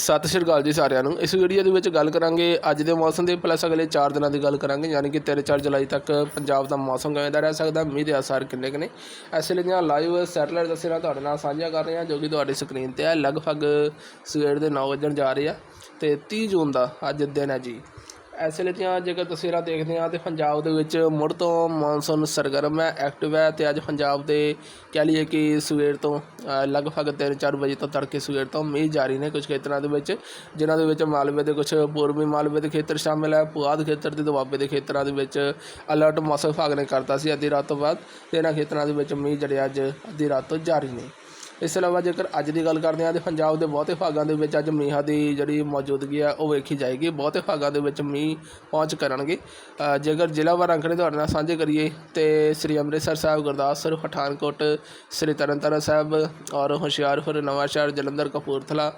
ਸਤਿ ਸ਼੍ਰੀ ਅਕਾਲ ਜੀ ਸਾਰਿਆਂ ਨੂੰ। ਇਸ ਵੀਡੀਓ ਦੇ ਵਿੱਚ ਗੱਲ ਕਰਾਂਗੇ ਅੱਜ ਦੇ ਮੌਸਮ ਦੇ, ਪਲੱਸ ਅਗਲੇ 4 ਦਿਨਾਂ ਦੀ ਗੱਲ ਕਰਾਂਗੇ, ਯਾਨੀ ਕਿ 3-4 ਜੁਲਾਈ ਤੱਕ ਪੰਜਾਬ ਦਾ ਮੌਸਮ ਕਿਵੇਂ ਦਾ ਰਹਿ ਸਕਦਾ, ਮੀਂਹ ਦੇ ਅਸਰ ਕਿੰਨੇ ਕੁ ਨੇ। ਇਸ ਲਈ ਦੀਆਂ ਲਾਈਵ ਸੈਟਲਾਈਟ ਤਸਵੀਰਾਂ ਤੁਹਾਡੇ ਨਾਲ ਸਾਂਝੀਆਂ ਕਰ ਰਹੇ ਹਾਂ, ਜੋ ਕਿ ਤੁਹਾਡੀ ਸਕਰੀਨ ਤੇ ਹੈ। ਲਗਭਗ ਸਵੇਰ ਦੇ 9 ਵਜਣ ਜਾ ਰਹੀ ਆ ਤੇ 30 ਜੂਨ ਦਾ ਅੱਜ ਦਿਨ ਹੈ ਜੀ। ਇਸ ਲਈ ਦੀਆਂ ਜੇਕਰ ਤਸਵੀਰਾਂ ਦੇਖਦੇ ਹਾਂ ਤੇ ਪੰਜਾਬ ਦੇ ਵਿੱਚ ਮੁੜ ਤੋਂ ਮੌਨਸੂਨ ਸਰਗਰਮ ਹੈ ਐਕਟਿਵ ਹੈ ਤੇ ਅੱਜ ਪੰਜਾਬ ਦੇ ਕਹਿ ਲਈਏ ਕਿ ਸਵੇਰ ਤੋਂ ਲਗਭਗ 3-4 ਵਜੇ ਤੋਂ ਤੜਕੇ ਸਵੇਰ ਤੋਂ ਮੀਂਹ ਜਾਰੀ ਨੇ ਕੁਝ ਖੇਤਰਾਂ ਦੇ ਵਿੱਚ, ਜਿਨ੍ਹਾਂ ਦੇ ਵਿੱਚ ਮਾਲਵੇ ਦੇ ਕੁਝ ਪੂਰਬੀ ਮਾਲਵੇ ਦੇ ਖੇਤਰ ਸ਼ਾਮਿਲ ਹੈ, ਪੁਆਧ ਖੇਤਰ ਤੇ ਦੁਆਬੇ ਦੇ ਖੇਤਰਾਂ ਦੇ ਵਿੱਚ ਅਲਰਟ ਮੌਸਮ ਵਿਭਾਗ ਨੇ ਕਰਤਾ ਸੀ ਅੱਧੀ ਰਾਤ ਤੋਂ ਬਾਅਦ ਤੇ ਇਹਨਾਂ ਖੇਤਰਾਂ ਦੇ ਵਿੱਚ ਮੀਂਹ ਜਿਹੜੇ ਅੱਜ ਅੱਧੀ ਰਾਤ ਤੋਂ ਜਾਰੀ ਨੇ। ਇਸ ਤੋਂ ਇਲਾਵਾ ਜੇਕਰ ਅੱਜ ਦੀ ਗੱਲ ਕਰਦੇ ਹਾਂ ਤਾਂ ਪੰਜਾਬ ਦੇ ਬਹੁਤੇ ਭਾਗਾਂ ਦੇ ਵਿੱਚ ਅੱਜ ਮੀਂਹਾਂ ਦੀ ਜਿਹੜੀ ਮੌਜੂਦਗੀ ਆ ਉਹ ਵੇਖੀ ਜਾਏਗੀ। ਬਹੁਤੇ ਭਾਗਾਂ ਦੇ ਵਿੱਚ ਮੀਂਹ ਪਹੁੰਚ ਕਰਨਗੇ। ਅ, ਜੇਕਰ ਜ਼ਿਲ੍ਹਾਵਾਰ ਅੰਕੜੇ ਤੁਹਾਡੇ ਨਾਲ ਸਾਂਝੇ ਕਰੀਏ ਤੇ ਸ੍ਰੀ ਅੰਮ੍ਰਿਤਸਰ ਸਾਹਿਬ ਗੁਰਦਾਸਪੁਰ ਪਠਾਨਕੋਟ ਸ੍ਰੀ ਤਰਨਤਾਰਨ ਸਾਹਿਬ ਔਰ ਹੁਸ਼ਿਆਰਪੁਰ ਨਵਾਂਸ਼ਹਿਰ ਜਲੰਧਰ ਕਪੂਰਥਲਾ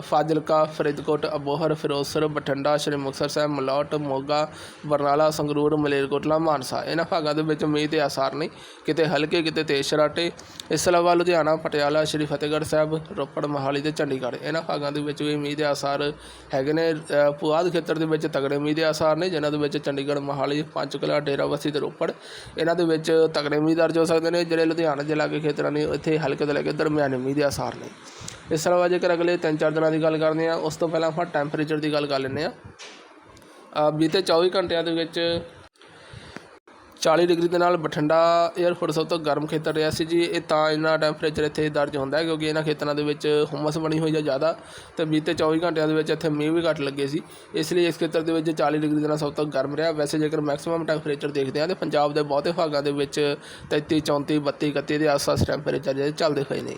ਫਾਜ਼ਿਲਕਾ ਫਰੀਦਕੋਟ ਅਬੋਹਰ ਫਿਰੋਜ਼ਪੁਰ ਬਠਿੰਡਾ ਸ੍ਰੀ ਮੁਕਤਸਰ ਸਾਹਿਬ ਮਲੌਟ ਮੋਗਾ ਬਰਨਾਲਾ ਸੰਗਰੂਰ ਮਲੇਰਕੋਟਲਾ ਮਾਨਸਾ। ਇਹਨਾਂ ਭਾਗਾਂ ਦੇ ਵਿੱਚ ਮੀਂਹ ਦੇ ਆਸਾਰ ਨੇ ਕਿਤੇ ਹਲਕੇ ਕਿਤੇ ਤੇਜ਼ ਸ਼ਰਾਟੇ। ਇਸ ਤੋਂ ਇਲਾਵਾ ਲੁਧਿਆਣਾ ਪਟਿਆਲਾ ਸ੍ਰੀ ਫਤਿਹਗੜ੍ਹ ਸਾਹਿਬ ਰੋਪੜ ਮੋਹਾਲੀ ਤੇ ਚੰਡੀਗੜ੍ਹ। ਇਹਨਾਂ ਭਾਗਾਂ ਦੇ ਵਿੱਚ ਵੀ ਮੀਂਹ ਦੇ ਆਸਾਰ ਹੈਗੇ ਨੇ। ਅ, ਪੁਆਧ ਖੇਤਰ ਦੇ ਵਿੱਚ ਤਗੜੇ ਮੀਂਹ ਦੇ ਆਸਾਰ ਨੇ ਜਿਨ੍ਹਾਂ ਦੇ ਵਿੱਚ ਚੰਡੀਗੜ੍ਹ ਮੋਹਾਲੀ ਪੰਚਕੂਲਾ ਡੇਰਾਬੱਸੀ ਤੇ ਰੋਪੜ। ਇਹਨਾਂ ਦੇ ਵਿੱਚ ਤਗੜੇ ਮੀਂਹ ਦਰਜ ਹੋ ਸਕਦੇ ਨੇ। ਜਿਹੜੇ ਲੁਧਿਆਣਾ ਦੇ ਲਾਗੇ ਖੇਤਰਾਂ ਨੇ ਇੱਥੇ ਹਲਕੇ ਤੋਂ ਲੈ ਕੇ ਦਰਮਿਆਨੇ ਮੀਂਹ ਦੇ ਆਸਾਰ ਨੇ। ਇਸ ਤੋਂ ਇਲਾਵਾ ਜੇਕਰ ਅਗਲੇ 3-4 ਦਿਨਾਂ ਦੀ ਗੱਲ ਕਰਦੇ ਹਾਂ ਉਸ ਤੋਂ ਪਹਿਲਾਂ ਆਪਾਂ ਟੈਂਪਰੇਚਰ ਦੀ ਗੱਲ ਕਰ ਲੈਂਦੇ ਹਾਂ। ਅ, ਬੀਤੇ 24 ਘੰਟਿਆਂ ਦੇ ਵਿੱਚ 40 ਡਿਗਰੀ ਦੇ ਨਾਲ ਬਠਿੰਡਾ 에ਅਰਪੋਰਟ ਸਭ ਤੋਂ ਗਰਮ ਖੇਤਰ ਰਿਹਾ ਸੀ ਜੀ। ਇਹ ਤਾਂ ਇਹਨਾਂ ਟੈਂਪਰੇਚਰ ਇੱਥੇ ਦਰਜ ਹੁੰਦਾ ਹੈ ਕਿਉਂਕਿ ਇਹਨਾਂ ਖੇਤਰਾਂ ਦੇ ਵਿੱਚ ਹੁਮਸ ਬਣੀ ਹੋਈ ਹੈ ਜ਼ਿਆਦਾ ਤੇ ਬੀਤੇ 24 ਘੰਟਿਆਂ ਦੇ ਵਿੱਚ ਇੱਥੇ ਮੀਂਹ ਵੀ ਘੱਟ ਲੱਗੇ ਸੀ। ਇਸ ਲਈ ਇਸ ਖੇਤਰ ਦੇ ਵਿੱਚ 40 ਡਿਗਰੀ ਦੇ ਨਾਲ ਸਭ ਤੋਂ ਗਰਮ ਰਿਹਾ। ਵੈਸੇ ਜੇਕਰ ਮੈਕਸਿਮਮ ਟੈਂਪਰੇਚਰ ਦੇਖਦੇ ਹਾਂ ਤੇ ਪੰਜਾਬ ਦੇ ਬਹੁਤੇ ਭਾਗਾਂ ਦੇ ਵਿੱਚ 33 34 32 31 ਦੇ ਆਸ-ਪਾਸ ਟੈਂਪਰੇਚਰ ਜਿਹੜੇ ਚੱਲਦੇ ਹੋਏ ਨੇ।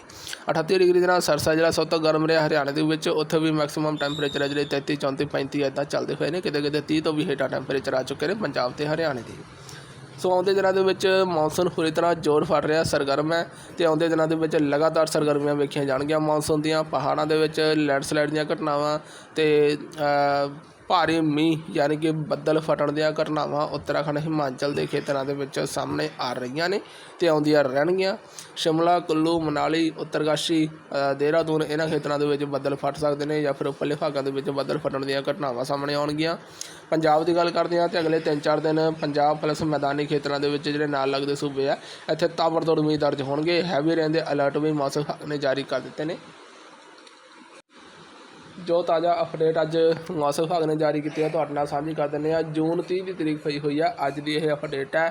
38 ਡਿਗਰੀ ਦੇ ਨਾਲ ਸਰਸਾ ਜਿਹੜਾ ਸਭ ਤੋਂ ਗਰਮ ਰਿਹਾ। ਹਰਿਆਣਾ ਦੇ ਵਿੱਚ ਉੱਥੇ ਵੀ ਮੈਕਸਿਮਮ ਟੈਂਪਰੇਚਰ ਹੈ ਜਿਹੜੇ 33 34 35 ਇਦਾਂ ਚੱਲਦੇ ਹੋਏ ਨੇ। ਕਿਤੇ ਕਿਤੇ 30 ਤੋਂ ਵੀ ਹੇਠਾਂ ਟੈਂਪਰੇਚਰ ਆ ਚੁੱਕੇ ਨੇ ਪੰਜਾਬ ਤੇ ਹਰਿਆਣੇ ਦੇ। ਸੋ ਆਉਂਦੇ ਦਿਨਾਂ ਦੇ ਵਿੱਚ ਮੌਨਸੂਨ ਪੂਰੀ ਤਰ੍ਹਾਂ ਜ਼ੋਰ ਫੜ ਰਿਹਾ, ਸਰਗਰਮ ਹੈ ਤੇ ਆਉਂਦੇ ਦਿਨਾਂ ਦੇ ਵਿੱਚ ਲਗਾਤਾਰ ਸਰਗਰਮੀਆਂ ਵੇਖੀਆਂ ਜਾਣਗੀਆਂ। ਮੌਨਸੂਨ ਦੀਆਂ ਪਹਾੜਾਂ ਦੇ ਵਿੱਚ ਲੈਂਡਸਲਾਈਡ ਦੀਆਂ ਘਟਨਾਵਾਂ ਤੇ ਭਾਰੀ ਮੀਂਹ ਯਾਨੀ ਕਿ ਬੱਦਲ ਫਟਣ ਦੀਆਂ ਘਟਨਾਵਾਂ ਉੱਤਰਾਖੰਡ, ਹਿਮਾਚਲ ਦੇ ਖੇਤਰਾਂ ਦੇ ਵਿੱਚ ਸਾਹਮਣੇ ਆ ਰਹੀਆਂ ਨੇ ਅਤੇ ਆਉਂਦੀਆਂ ਰਹਿਣਗੀਆਂ। ਸ਼ਿਮਲਾ, ਕੁੱਲੂ, ਮਨਾਲੀ, ਉੱਤਰਕਾਸ਼ੀ ਦੇਹਰਾਦੂਨ ਇਹਨਾਂ ਖੇਤਰਾਂ ਦੇ ਵਿੱਚ ਬੱਦਲ ਫਟ ਸਕਦੇ ਨੇ ਜਾਂ ਫਿਰ ਉੱਪਰਲੇ ਭਾਗਾਂ ਦੇ ਵਿੱਚ ਬੱਦਲ ਫਟਣ ਦੀਆਂ ਘਟਨਾਵਾਂ ਸਾਹਮਣੇ ਆਉਣਗੀਆਂ। ਪੰਜਾਬ ਦੀ ਗੱਲ ਕਰਦੇ ਹਾਂ ਤੇ ਅਗਲੇ 3-4 ਦਿਨ ਪੰਜਾਬ ਪਲੱਸ ਮੈਦਾਨੀ ਖੇਤਰਾਂ ਦੇ ਵਿੱਚ ਜਿਹੜੇ ਨਾਲ ਲੱਗਦੇ ਸੂਬੇ ਆ, ਇੱਥੇ ਤਾਬੜਤੋੜ ਮੀਂਹ ਦਰਜ ਹੋਣਗੇ। ਹੈਵੀ ਰੇਨ ਦੇ ਅਲਰਟ ਵੀ ਮੌਸਮ ਵਿਭਾਗ ਨੇ ਜਾਰੀ ਕਰ ਦਿੱਤੇ ਨੇ। ਜੋ ਤਾਜ਼ਾ ਅਪਡੇਟ ਅੱਜ ਮੌਸਮ ਵਿਭਾਗ ਨੇ ਜਾਰੀ ਕੀਤੀ ਹੈ, ਤੁਹਾਡੇ ਨਾਲ ਸਾਂਝੀ ਕਰ ਦਿੰਦੇ ਆ ਜੂਨ 30 ਦੀ ਤਰੀਕ ਪਈ ਹੋਈ ਆ, ਅੱਜ ਦੀ ਇਹ ਅਪਡੇਟ ਹੈ।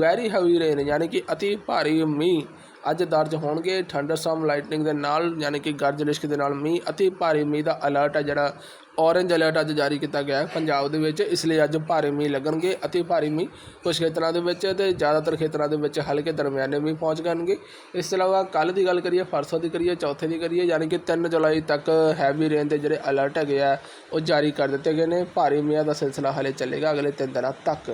ਵੈਰੀ ਹੈਵੀ ਰੇਨ ਯਾਨੀ ਕਿ ਅਤੀ ਭਾਰੀ ਮੀਂਹ। ਅੱਜ ਦਰਜ ਹੋਣਗੇ ਥੰਡਰਸਟਾਰਮ ਲਾਈਟਨਿੰਗ ਦੇ ਨਾਲ, ਯਾਨੀ ਕਿ ਗਰਜ ਲਿਸ਼ਕ ਦੇ ਨਾਲ ਮੀਂਹ, ਅਤੀ ਭਾਰੀ ਮੀਂਹ ਦਾ ਅਲਰਟ ਹੈ ਜਿਹੜਾ ਔਰੇਂਜ ਅਲਰਟ ਅੱਜ ਜਾਰੀ ਕੀਤਾ ਗਿਆ ਹੈ। ਪੰਜਾਬ ਦੇ ਵਿੱਚ ਇਸ ਲਈ ਅੱਜ ਭਾਰੀ ਮੀਂਹ ਲੱਗਣਗੇ ਅਤੇ ਭਾਰੀ ਮੀਂਹ ਕੁਝ ਖੇਤਰਾਂ ਦੇ ਵਿੱਚ ਤੇ ਜ਼ਿਆਦਾਤਰ ਖੇਤਰਾਂ ਦੇ ਵਿੱਚ ਹਲਕੇ ਦਰਮਿਆਨੇ ਮੀਂਹ ਪਹੁੰਚ ਜਾਣਗੇ ਇਸ ਤੋਂ ਇਲਾਵਾ ਕੱਲ ਦੀ ਗੱਲ ਕਰੀਏ, ਪਰਸੋਂ ਦੀ ਕਰੀਏ, ਚੌਥੇ ਦੀ ਕਰੀਏ, ਯਾਨੀ ਕਿ 3 ਜੁਲਾਈ ਤੱਕ ਹੈਵੀ ਰੇਨ ਦੇ ਜਿਹੜੇ ਅਲਰਟ ਹੈਗੇ ਆ, ਉਹ ਜਾਰੀ ਕਰ ਦਿੱਤੇ ਗਏ ਨੇ। ਭਾਰੀ ਮੀਂਹ ਦਾ ਸਿਲਸਿਲਾ ਹਲੇ ਚੱਲੇਗਾ ਅਗਲੇ 3 ਦਿਨਾਂ ਤੱਕ।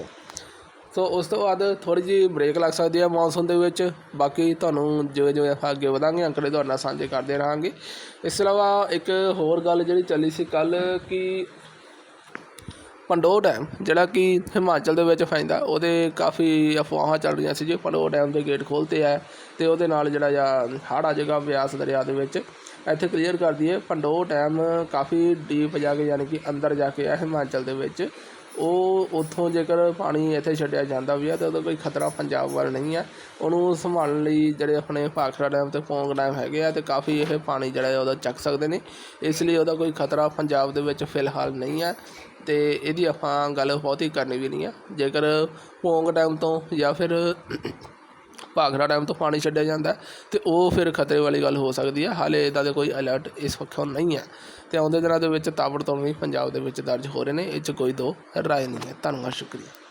ਸੋ ਉਸ ਤੋਂ ਬਾਅਦ ਥੋੜੀ ਜਿਹੀ ਬ੍ਰੇਕ ਲੱਗ ਸਕਦੀ ਹੈ ਮੌਨਸੂਨ ਦੇ ਵਿੱਚ। ਬਾਕੀ ਤੁਹਾਨੂੰ ਜਿਵੇਂ ਜਿਵੇਂ ਆਪਾਂ ਅੱਗੇ ਵਧਾਂਗੇ, ਅੰਕੜੇ ਤੁਹਾਡੇ ਨਾਲ ਸਾਂਝੇ ਕਰਦੇ ਰਹਾਂਗੇ। ਇਸ ਤੋਂ ਇਲਾਵਾ ਇੱਕ ਹੋਰ ਗੱਲ ਜਿਹੜੀ ਚੱਲੀ ਸੀ ਕੱਲ ਕਿ ਪੰਡੋ ਡੈਮ ਜਿਹੜਾ ਕਿ ਹਿਮਾਚਲ ਦੇ ਵਿੱਚ ਪੈਂਦਾ ਉਹਦੇ ਕਾਫੀ ਅਫਵਾਹਾਂ ਚੱਲ ਰਹੀਆਂ ਸੀ ਜੀ। ਪੰਡੋ ਡੈਮ ਦੇ ਗੇਟ ਖੋਲ੍ਹਤੇ ਆ ਤੇ ਉਹਦੇ ਨਾਲ ਜਿਹੜਾ ਜਾਂ ਹੜ੍ਹ ਆ ਜਾਏਗਾ ਬਿਆਸ ਦਰਿਆ ਦੇ ਵਿੱਚ। ਇੱਥੇ ਕਲੀਅਰ ਕਰ ਦਈਏ ਪੰਡੋ ਡੈਮ ਕਾਫੀ ਡੀਪ ਜਾ ਕੇ ਯਾਨੀ ਕਿ ਅੰਦਰ ਜਾ ਕੇ ਆ ਹਿਮਾਚਲ ਦੇ ਵਿੱਚ। ਉਹ ਉੱਥੋਂ ਜੇਕਰ ਪਾਣੀ ਇੱਥੇ ਛੱਡਿਆ ਜਾਂਦਾ ਵੀ ਆ, ਤਾਂ ਉਹਦਾ ਕੋਈ ਖਤਰਾ ਪੰਜਾਬ ਵੱਲ ਨਹੀਂ ਆ। ਉਹਨੂੰ ਸੰਭਾਲਣ ਲਈ ਜਿਹੜੇ ਆਪਣੇ ਭਾਖੜਾ ਡੈਮ ਤੇ ਪੌਂਗ ਡੈਮ ਹੈਗੇ ਆ, ਤੇ ਕਾਫੀ ਇਹ ਪਾਣੀ ਜਿਹੜਾ ਉਹਦਾ ਚੱਕ ਸਕਦੇ ਨੇ। ਇਸ ਲਈ ਉਹਦਾ ਕੋਈ ਖਤਰਾ ਪੰਜਾਬ ਦੇ ਵਿੱਚ ਫਿਲਹਾਲ ਨਹੀਂ ਆ, ਤੇ ਇਹਦੀ ਆਪਾਂ ਗੱਲ ਬਹੁਤੀ ਕਰਨੀ ਵੀ ਨਹੀਂ ਆ। ਜੇਕਰ ਪੌਂਗ ਡੈਮ ਤੋਂ ਜਾਂ ਫਿਰ ਭਾਖੜਾ ਡੈਮ ਤੋਂ ਪਾਣੀ ਛੱਡਿਆ ਜਾਂਦਾ ਅਤੇ ਉਹ ਫਿਰ ਖਤਰੇ ਵਾਲੀ ਗੱਲ ਹੋ ਸਕਦੀ ਹੈ। ਹਾਲੇ ਇੱਦਾਂ ਦੇ ਕੋਈ ਅਲਰਟ ਇਸ ਪੱਖੋਂ ਨਹੀਂ ਹੈ ਅਤੇ ਆਉਂਦੇ ਦਿਨਾਂ ਦੇ ਵਿੱਚ ਤਾਬੜਤੋੜ ਵੀ ਪੰਜਾਬ ਦੇ ਵਿੱਚ ਦਰਜ ਹੋ ਰਹੇ ਨੇ, ਇਹ 'ਚ ਕੋਈ ਦੋ ਰਾਏ ਨਹੀਂ ਹੈ। ਧੰਨਵਾਦ, ਸ਼ੁਕਰੀਆ।